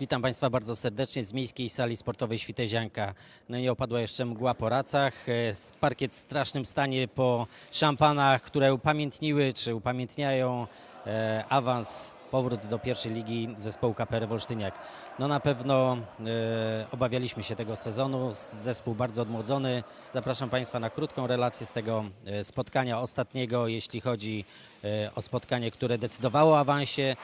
Witam Państwa bardzo serdecznie z miejskiej sali sportowej Świtezianka. No i opadła jeszcze mgła po racach. e, Parkiet w strasznym stanie po szampanach, które upamiętniły czy upamiętniają e, awans, powrót do pierwszej ligi zespołu KPR Wolsztyniak. No na pewno e, obawialiśmy się tego sezonu. Zespół bardzo odmłodzony. Zapraszam Państwa na krótką relację z tego e, spotkania ostatniego, jeśli chodzi e, o spotkanie, które decydowało o awansie.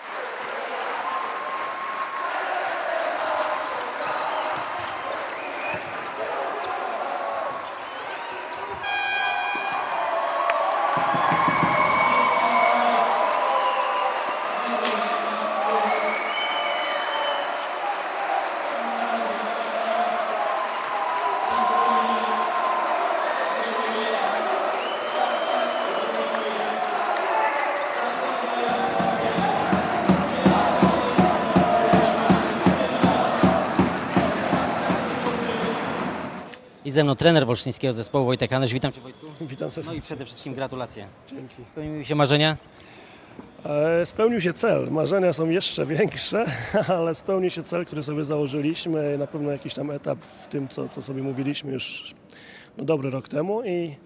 Ze mną trener wolsztyńskiego zespołu Wojtek Anysz. Witam Cię Wojtku. Witam No serdecznie. i przede wszystkim gratulacje. Dzięki. Spełniły się marzenia? E, Spełnił się cel. Marzenia są jeszcze większe, ale spełnił się cel, który sobie założyliśmy. Na pewno jakiś tam etap w tym, co, co sobie mówiliśmy już no, dobry rok temu i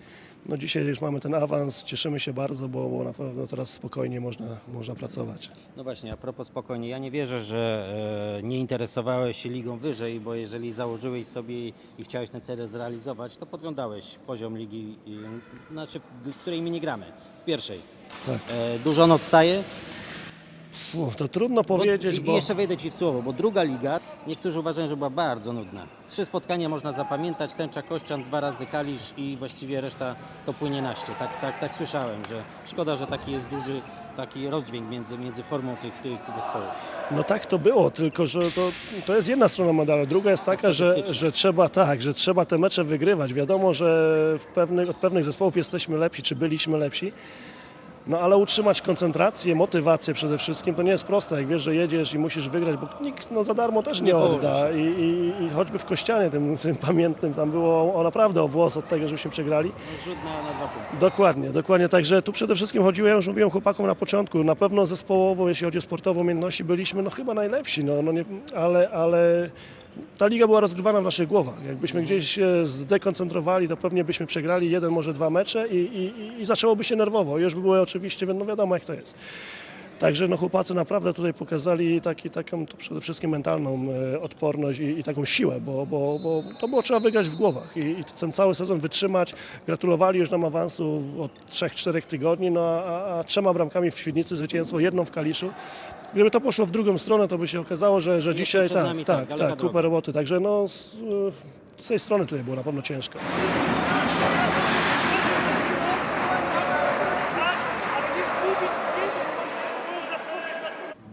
no, dzisiaj już mamy ten awans. Cieszymy się bardzo, bo, bo na pewno teraz spokojnie można, można pracować. No właśnie, a propos spokojnie, ja nie wierzę, że e, nie interesowałeś się ligą wyżej, bo jeżeli założyłeś sobie i chciałeś ten cel zrealizować, to podglądałeś poziom ligi, i, znaczy, w której my nie gramy, w pierwszej. Tak. E, dużo on odstaje? Uf, to trudno powiedzieć, bo... Jeszcze wejdę Ci w słowo, bo druga liga, niektórzy uważają, że była bardzo nudna. Trzy spotkania można zapamiętać, tęcza Kościan, dwa razy Kalisz i właściwie reszta to płynie naście. Tak, tak, tak słyszałem, że szkoda, że taki jest duży taki rozdźwięk między, między formą tych, tych zespołów. No tak to było, tylko że to, to jest jedna strona medalu. Druga jest taka, że, że trzeba tak, że trzeba te mecze wygrywać. Wiadomo, że w pewnych, od pewnych zespołów jesteśmy lepsi, czy byliśmy lepsi. No ale utrzymać koncentrację, motywację przede wszystkim to nie jest proste. Jak wiesz, że jedziesz i musisz wygrać, bo nikt no, za darmo też nie, odda. I, i, I choćby w Kościanie tym, tym pamiętnym tam było o naprawdę o włos od tego, żebyśmy przegrali. No, rzut na, na dwa punkty. Dokładnie, dokładnie. Także tu przede wszystkim chodziło, ja już mówiłem chłopakom na początku, na pewno zespołowo, jeśli chodzi o sportową umiejętności, byliśmy no chyba najlepsi, no, no nie, ale, ale ta liga była rozgrywana w naszych głowach. Jakbyśmy gdzieś się zdekoncentrowali, to pewnie byśmy przegrali jeden, może dwa mecze i, i, i zaczęłoby się nerwowo. Już by było oczywiście, no wiadomo jak to jest. Także no, chłopacy naprawdę tutaj pokazali taki, taką przede wszystkim mentalną e, odporność i, i taką siłę, bo, bo, bo to było trzeba wygrać w głowach i, i ten cały sezon wytrzymać. Gratulowali już nam awansu od 3-4 tygodni, no a, a trzema bramkami w Świdnicy zwycięstwo, jedną w Kaliszu. Gdyby to poszło w drugą stronę, to by się okazało, że, że dzisiaj tak, nami, tak, tak, daleka tak, kupę roboty. Także no, z, z tej strony tutaj było na pewno ciężko.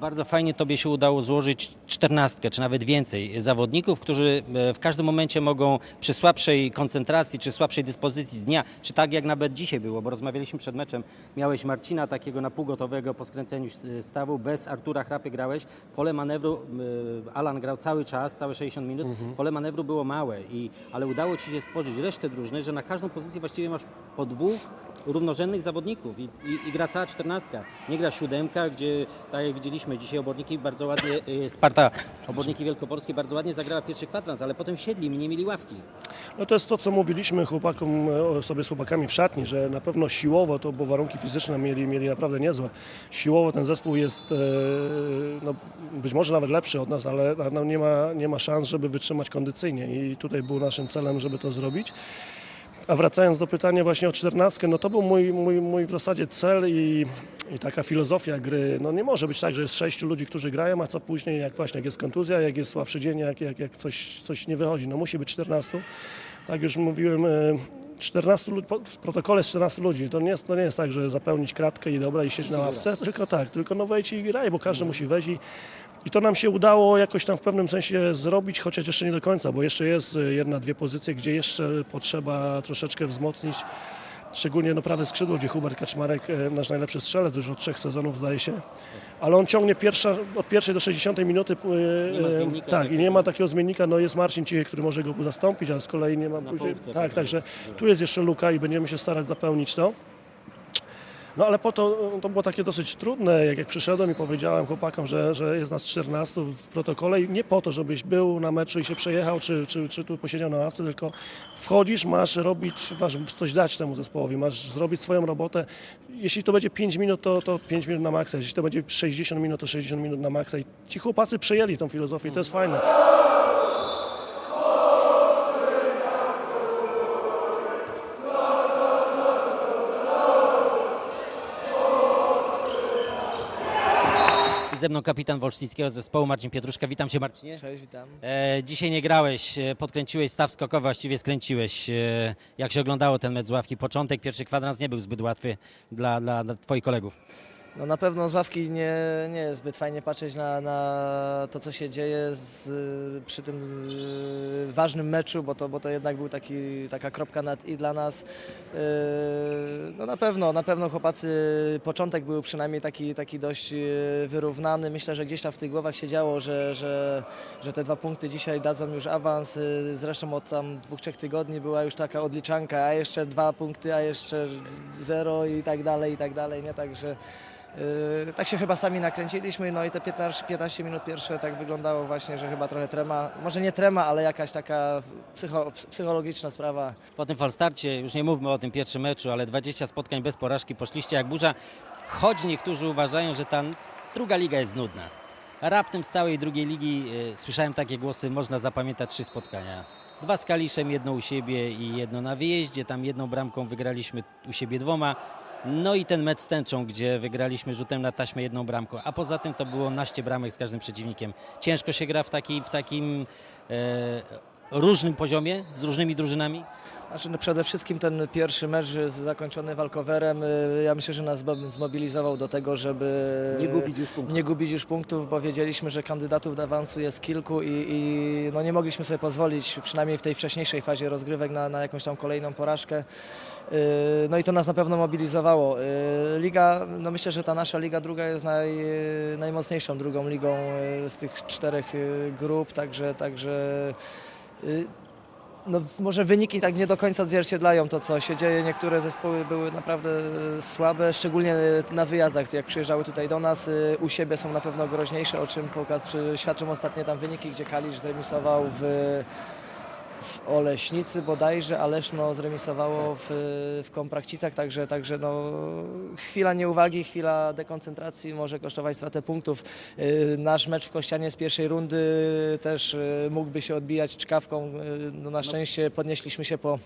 Bardzo fajnie Tobie się udało złożyć czternastkę, czy nawet więcej zawodników, którzy e, w każdym momencie mogą przy słabszej koncentracji, czy słabszej dyspozycji dnia, czy tak jak nawet dzisiaj było, bo rozmawialiśmy przed meczem, miałeś Marcina takiego na pół gotowego po skręceniu e, stawu, bez Artura Chrapy grałeś, pole manewru, e, Alan grał cały czas, całe 60 minut, pole manewru było małe, i, ale udało Ci się stworzyć resztę drużyny, że na każdą pozycję właściwie masz po dwóch równorzędnych zawodników i, i, i gra cała czternastka. Nie gra siódemka, gdzie tak jak widzieliśmy dzisiaj oborniki bardzo ładnie, y, Sparta, oborniki wielkoporskie bardzo ładnie zagrała pierwszy kwadrans, ale potem siedli i nie mieli ławki. No to jest to, co mówiliśmy chłopakom, e, sobie z chłopakami w szatni, że na pewno siłowo to, bo warunki fizyczne mieli, mieli naprawdę niezłe. Siłowo ten zespół jest e, no, być może nawet lepszy od nas, ale no, nie, ma, nie ma szans, żeby wytrzymać kondycyjnie i tutaj był naszym celem, żeby to zrobić. A wracając do pytania właśnie o czternastkę, no to był mój, mój, mój w zasadzie cel i, i taka filozofia gry. No nie może być tak, że jest sześciu ludzi, którzy grają, a co później, jak właśnie jak jest kontuzja, jak jest słabszy dzień, jak, jak, jak coś, coś nie wychodzi. No musi być 14. Tak już mówiłem, e, 14 ludzi, po- w protokole jest 14 ludzi. To nie, jest, to nie jest tak, że zapełnić kratkę i dobra i siedzieć na ławce, tylko tak, tylko no wejdź i graj, bo każdy musi wejść i, i to nam się udało jakoś tam w pewnym sensie zrobić, chociaż jeszcze nie do końca, bo jeszcze jest e, jedna, dwie pozycje, gdzie jeszcze potrzeba troszeczkę wzmocnić. Szczególnie no prawe skrzydło, gdzie Hubert Kaczmarek, e, nasz najlepszy strzelec, już od trzech sezonów zdaje się. Ale on ciągnie pierwsza, od pierwszej do 60 minuty. e, e, zmiennika tak, i nie ma takiego zmiennika. No jest Marcin Cichy, który może go zastąpić, a z kolei nie ma później. Tak, także tu jest jeszcze luka i będziemy się starać zapełnić to. No ale po to, to było takie dosyć trudne, jak, jak przyszedłem i powiedziałem chłopakom, że, że jest nas 14 w protokole i nie po to, żebyś był na meczu i się przejechał, czy, czy, czy tu posiedział na ławce, tylko wchodzisz, masz robić, masz coś dać temu zespołowi, masz zrobić swoją robotę. Jeśli to będzie 5 minut, to, to 5 minut na maksa, jeśli to będzie 60 minut, to 60 minut na maksa i ci chłopacy przejęli tą filozofię to jest fajne. Ze mną kapitan Wolsztyńskiego zespołu Marcin Pietruszka. Witam Cię Marcinie. Cześć, witam. E, dzisiaj nie grałeś, e, podkręciłeś staw skokowy, właściwie skręciłeś. E, jak się oglądało ten mecz z ławki? Początek, pierwszy kwadrans nie był zbyt łatwy dla, dla, dla Twoich kolegów. No na pewno z ławki nie, nie jest zbyt fajnie patrzeć na, na to, co się dzieje z, przy tym y, ważnym meczu, bo to, bo to jednak był taki, taka kropka nad i dla nas. Y, No na pewno, na pewno chłopacy, początek był przynajmniej taki, taki dość y, wyrównany. Myślę, że gdzieś tam w tych głowach się działo, że, że, że te dwa punkty dzisiaj dadzą już awans. Zresztą od tam dwóch, trzech tygodni była już taka odliczanka, a jeszcze dwa punkty, a jeszcze zero i tak dalej, i tak dalej, nie? Także tak się chyba sami nakręciliśmy, no i te 15, 15 minut pierwsze tak wyglądało właśnie, że chyba trochę trema, może nie trema, ale jakaś taka psycho, psychologiczna sprawa. Po tym falstarcie, już nie mówmy o tym pierwszym meczu, ale 20 spotkań bez porażki, poszliście jak burza, choć niektórzy uważają, że ta druga liga jest nudna. Raptem z całej drugiej ligi e, słyszałem takie głosy, można zapamiętać trzy spotkania. Dwa z Kaliszem, jedno u siebie i jedno na wyjeździe. Tam jedną bramką wygraliśmy u siebie dwoma. No i ten mecz z Tęczą, gdzie wygraliśmy rzutem na taśmę jedną bramką. A poza tym to było naście bramek z każdym przeciwnikiem. Ciężko się gra w, taki, w takim e, różnym poziomie, z różnymi drużynami. Znaczy, no przede wszystkim ten pierwszy mecz zakończony walkowerem, y, ja myślę, że nas zmo- zmobilizował do tego, żeby już punktów. nie gubić już punktów, bo wiedzieliśmy, że kandydatów do awansu jest kilku i, i no nie mogliśmy sobie pozwolić, przynajmniej w tej wcześniejszej fazie rozgrywek, na, na jakąś tam kolejną porażkę. Yy, No i to nas na pewno mobilizowało. Yy, Liga, no myślę, że ta nasza liga druga jest naj, najmocniejszą drugą ligą z tych czterech grup, także, także no, może wyniki tak nie do końca odzwierciedlają to, co się dzieje. Niektóre zespoły były naprawdę słabe, szczególnie na wyjazdach, jak przyjeżdżały tutaj do nas. Y, U siebie są na pewno groźniejsze, o czym poka- czy świadczą ostatnie tam wyniki, gdzie Kalisz zremisował w, w Oleśnicy bodajże, a Leszno zremisowało w, w Komprakcicach, także, także no, chwila nieuwagi, chwila dekoncentracji może kosztować stratę punktów. Y, Nasz mecz w Kościanie z pierwszej rundy też y, mógłby się odbijać czkawką. Y, No, na szczęście podnieśliśmy się po,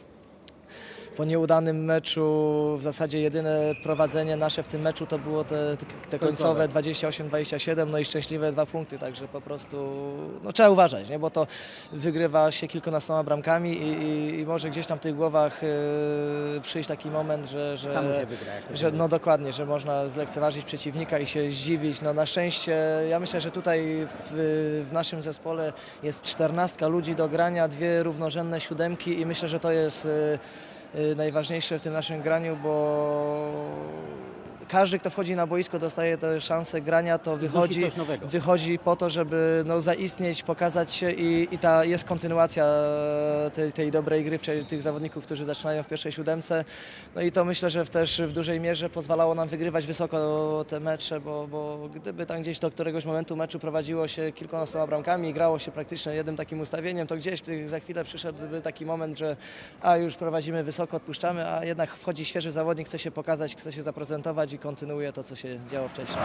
po nieudanym meczu. W zasadzie jedyne prowadzenie nasze w tym meczu to było te, te, końcowe 28-27, no i szczęśliwe dwa punkty, także po prostu no, trzeba uważać, nie? bo to wygrywa się kilkunastoma bramkami i, i, i może gdzieś tam w tych głowach y, przyjść taki moment, że, że, Samo się wygra. Jak to że no dokładnie, że można zlekceważyć przeciwnika i się zdziwić. No na szczęście ja myślę, że tutaj w, w naszym zespole jest czternastka ludzi do grania, dwie równorzędne siódemki i myślę, że to jest y, najważniejsze w tym naszym graniu, bo każdy, kto wchodzi na boisko, dostaje tę szansę grania, to wychodzi, wychodzi po to, żeby no, zaistnieć, pokazać się i, i ta jest kontynuacja tej, tej dobrej gry tych zawodników, którzy zaczynają w pierwszej siódemce. No i to myślę, że też w dużej mierze pozwalało nam wygrywać wysoko te mecze, bo, bo gdyby tam gdzieś do któregoś momentu meczu prowadziło się kilkunastoma bramkami i grało się praktycznie jednym takim ustawieniem, to gdzieś za chwilę przyszedłby taki moment, że a już prowadzimy wysoko, odpuszczamy, a jednak wchodzi świeży zawodnik, chce się pokazać, chce się zaprezentować i kontynuuje to, co się działo wcześniej.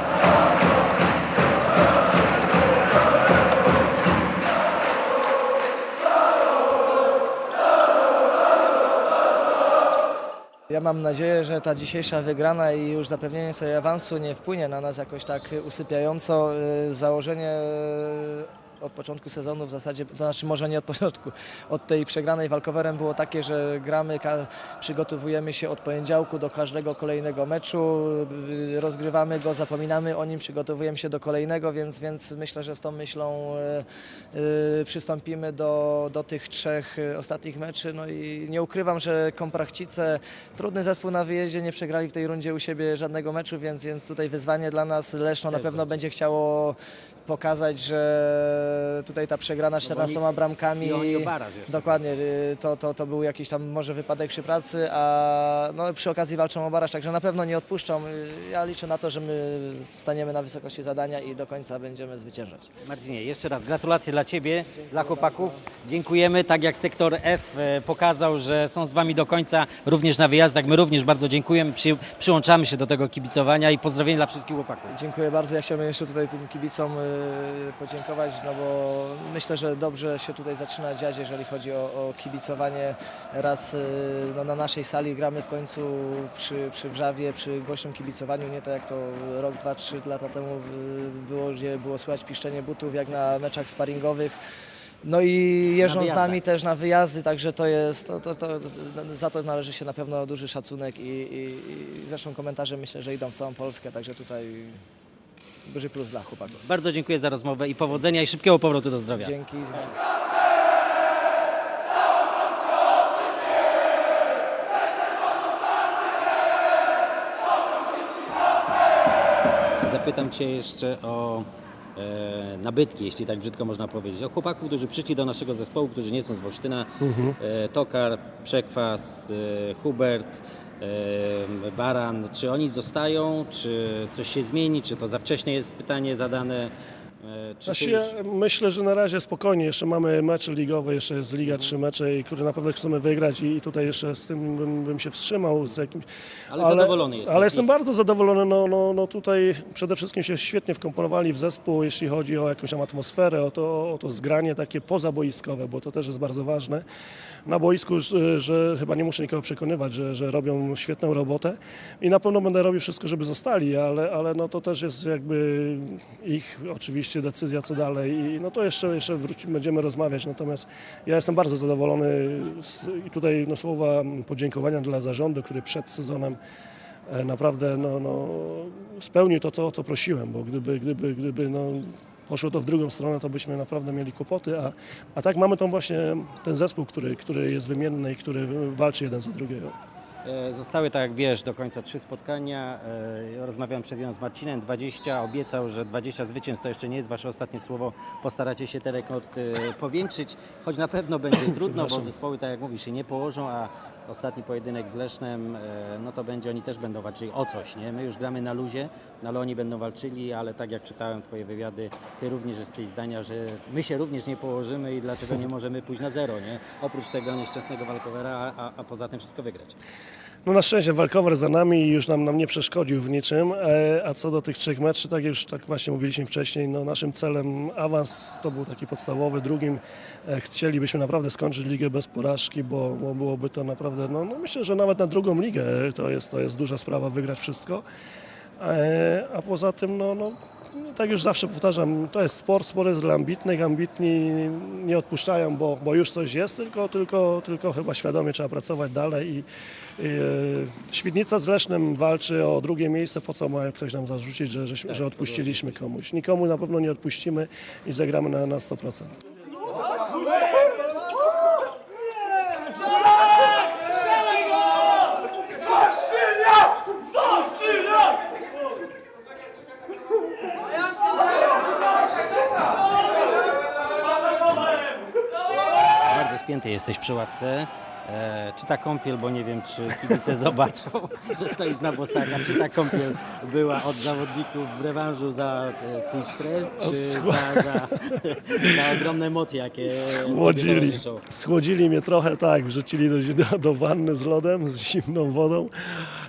Ja mam nadzieję, że ta dzisiejsza wygrana i już zapewnienie sobie awansu nie wpłynie na nas jakoś tak usypiająco. Y, Założenie od początku sezonu w zasadzie, to znaczy może nie od początku, od tej przegranej walkowerem było takie, że gramy, przygotowujemy się od poniedziałku do każdego kolejnego meczu, y, rozgrywamy go, zapominamy o nim, przygotowujemy się do kolejnego, więc, więc myślę, że z tą myślą y, y, przystąpimy do, do tych trzech ostatnich meczy. No i nie ukrywam, że Komprachcice, trudny zespół na wyjeździe, nie przegrali w tej rundzie u siebie żadnego meczu, więc, więc tutaj wyzwanie dla nas. Leszno na pewno będzie chciało pokazać, że tutaj ta przegrana 14 bramkami. No I baraż jeszcze. Dokładnie, y, to, to, to był jakiś tam może wypadek przy pracy, a no, przy okazji walczą o baraż, także na pewno nie odpuszczą. Y, Ja liczę na to, że my staniemy na wysokości zadania i do końca będziemy zwyciężać. Marcinie, jeszcze raz gratulacje dla Ciebie, dla chłopaków. Dziękujemy. Tak jak sektor F e, pokazał, że są z Wami do końca, również na wyjazdach. My również bardzo dziękujemy. Przy, przyłączamy się do tego kibicowania i pozdrowienia dla wszystkich chłopaków. Dziękuję bardzo. Ja chciałbym jeszcze tutaj tym kibicom y, podziękować, no bo myślę, że dobrze się tutaj zaczyna dziać, jeżeli chodzi o, o kibicowanie. Raz y, no, na naszej sali gramy w końcu przy, przy Wrzawie, przy głośnym kibicowaniu, nie tak jak to rok, dwa, trzy lata temu y, było, gdzie było słychać piszczenie butów jak na meczach sparingowych. No i jeżdżą z nami też na wyjazdy, także to jest, to, to, to, za to należy się na pewno duży szacunek i, i, i zresztą komentarze myślę, że idą w całą Polskę, także tutaj duży plus dla chłopaków. Bardzo dziękuję za rozmowę i powodzenia i szybkiego powrotu do zdrowia. Dzięki. Zapytam Cię jeszcze o e, nabytki, jeśli tak brzydko można powiedzieć. O chłopaków, którzy przyszli do naszego zespołu, którzy nie są z Wolsztyna. E, Tokar, Przekwas, e, Hubert, e, Baran. Czy oni zostają, czy coś się zmieni, czy to za wcześnie jest pytanie zadane? E, czy Znaczy, ja myślę, że na razie spokojnie. Jeszcze mamy mecze ligowe, jeszcze jest Liga, trzy mecze, które naprawdę chcemy wygrać i tutaj jeszcze z tym bym, bym się wstrzymał. Z jakimś, Ale zadowolony jesteś, Ale jestem bardzo zadowolony. No, no, no tutaj przede wszystkim się świetnie wkomponowali w zespół, jeśli chodzi o jakąś tam atmosferę, o to, o to zgranie takie pozaboiskowe, bo to też jest bardzo ważne. Na boisku, że, że chyba nie muszę nikogo przekonywać, że, że robią świetną robotę i na pewno będę robił wszystko, żeby zostali, ale, ale no to też jest jakby ich oczywiście decyzja, co dalej i no to jeszcze, jeszcze będziemy rozmawiać, natomiast ja jestem bardzo zadowolony z, i tutaj no, słowa podziękowania dla zarządu, który przed sezonem e, naprawdę no, no, spełnił to, co, co prosiłem, bo gdyby, gdyby, gdyby no, poszło to w drugą stronę, to byśmy naprawdę mieli kłopoty, a, a tak mamy tą właśnie ten zespół, który, który jest wymienny i który walczy jeden za drugiego. E, Zostały, tak jak wiesz, do końca trzy spotkania. E, Rozmawiałem przed chwilą z Marcinem, 20, obiecał, że 20 zwycięstw to jeszcze nie jest wasze ostatnie słowo. Postaracie się ten rekord e, powiększyć, choć na pewno będzie trudno, bo zespoły, tak jak mówisz, się nie położą, a ostatni pojedynek z Lesznem, e, no to będzie, oni też będą walczyli o coś, nie? My już gramy na luzie, no ale oni będą walczyli, ale tak jak czytałem twoje wywiady, ty również jesteś zdania, że my się również nie położymy i dlaczego nie możemy pójść na zero, nie? Oprócz tego nieszczęsnego walkowera, a, a poza tym wszystko wygrać. No na szczęście walkover za nami i już nam, nam nie przeszkodził w niczym, e, a co do tych trzech meczów, tak już tak właśnie mówiliśmy wcześniej, no naszym celem awans to był taki podstawowy, drugim e, chcielibyśmy naprawdę skończyć ligę bez porażki, bo, bo byłoby to naprawdę, no, no myślę, że nawet na drugą ligę to jest, to jest duża sprawa wygrać wszystko, e, a poza tym no, no tak już zawsze powtarzam, to jest sport, sport jest dla ambitnych, ambitni nie odpuszczają, bo, bo już coś jest, tylko, tylko, tylko chyba świadomie trzeba pracować dalej i, i e, Świdnica z Lesznem walczy o drugie miejsce, po co ma ktoś nam zarzucić, że, że, Tak, że odpuściliśmy komuś. Nikomu na pewno nie odpuścimy i zagramy na, na 100%. Jesteś przy ławce. E, czy ta kąpiel, bo nie wiem, czy kibice zobaczą, że stoisz na bosaka, czy ta kąpiel była od zawodników w rewanżu za e, twój stres, czy za, za, za ogromne emocje, jakie tobie Schłodzili, towarzyszą? schłodzili mnie trochę, tak, wrzucili do, do, do wanny z lodem, z zimną wodą.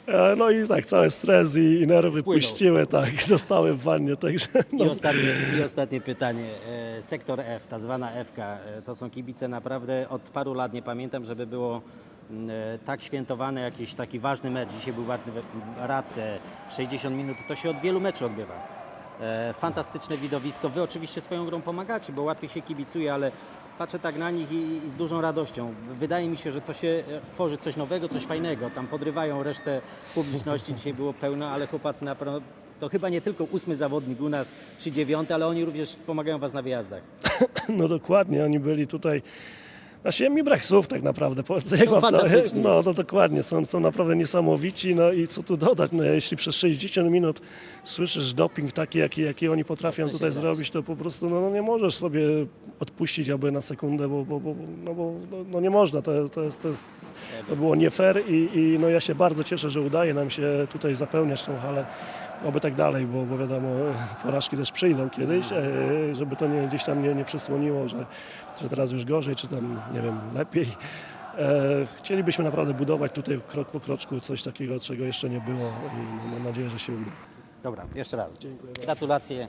E, No i tak, cały stres i, i nerwy Spłynął. puściły, tak, zostały w wannie, także I no, ostatnie, I ostatnie pytanie. E, Sektor F, ta zwana FK, e, to są kibice naprawdę od paru lat nie pamiętam, żeby było mm, e, tak świętowane jakiś taki ważny mecz. Dzisiaj był bardzo Race, 60 minut, to się od wielu meczów odbywa. E, Fantastyczne widowisko. Wy oczywiście swoją grą pomagacie, bo łatwiej się kibicuje, ale patrzę tak na nich i, i z dużą radością. Wydaje mi się, że to się e, tworzy coś nowego, coś fajnego. Tam podrywają resztę publiczności. Dzisiaj było pełno, ale chłopacy na pewno to chyba nie tylko ósmy zawodnik u nas, czy dziewiąty, ale oni również wspomagają Was na wyjazdach. no dokładnie, oni byli tutaj Znaczy mi brak słów tak naprawdę. Jak mam to, no, no dokładnie, są, są naprawdę niesamowici. No i co tu dodać, no, jeśli przez 60 minut słyszysz doping taki, jaki, jaki oni potrafią tutaj grać. zrobić, to po prostu no, no, nie możesz sobie odpuścić jakby na sekundę, bo, bo, bo, no, bo no, no nie można. To, to, jest, to, jest, to było nie fair i, i no, ja się bardzo cieszę, że udaje nam się tutaj zapełniać tą halę. Oby tak dalej, bo, bo wiadomo, porażki też przyjdą kiedyś, e, żeby to nie, gdzieś tam nie, nie przysłoniło, że, że teraz już gorzej, czy tam, nie wiem, lepiej. E, chcielibyśmy naprawdę budować tutaj krok po kroczku coś takiego, czego jeszcze nie było i mam nadzieję, że się uda. Dobra, jeszcze raz. Dziękuję Gratulacje.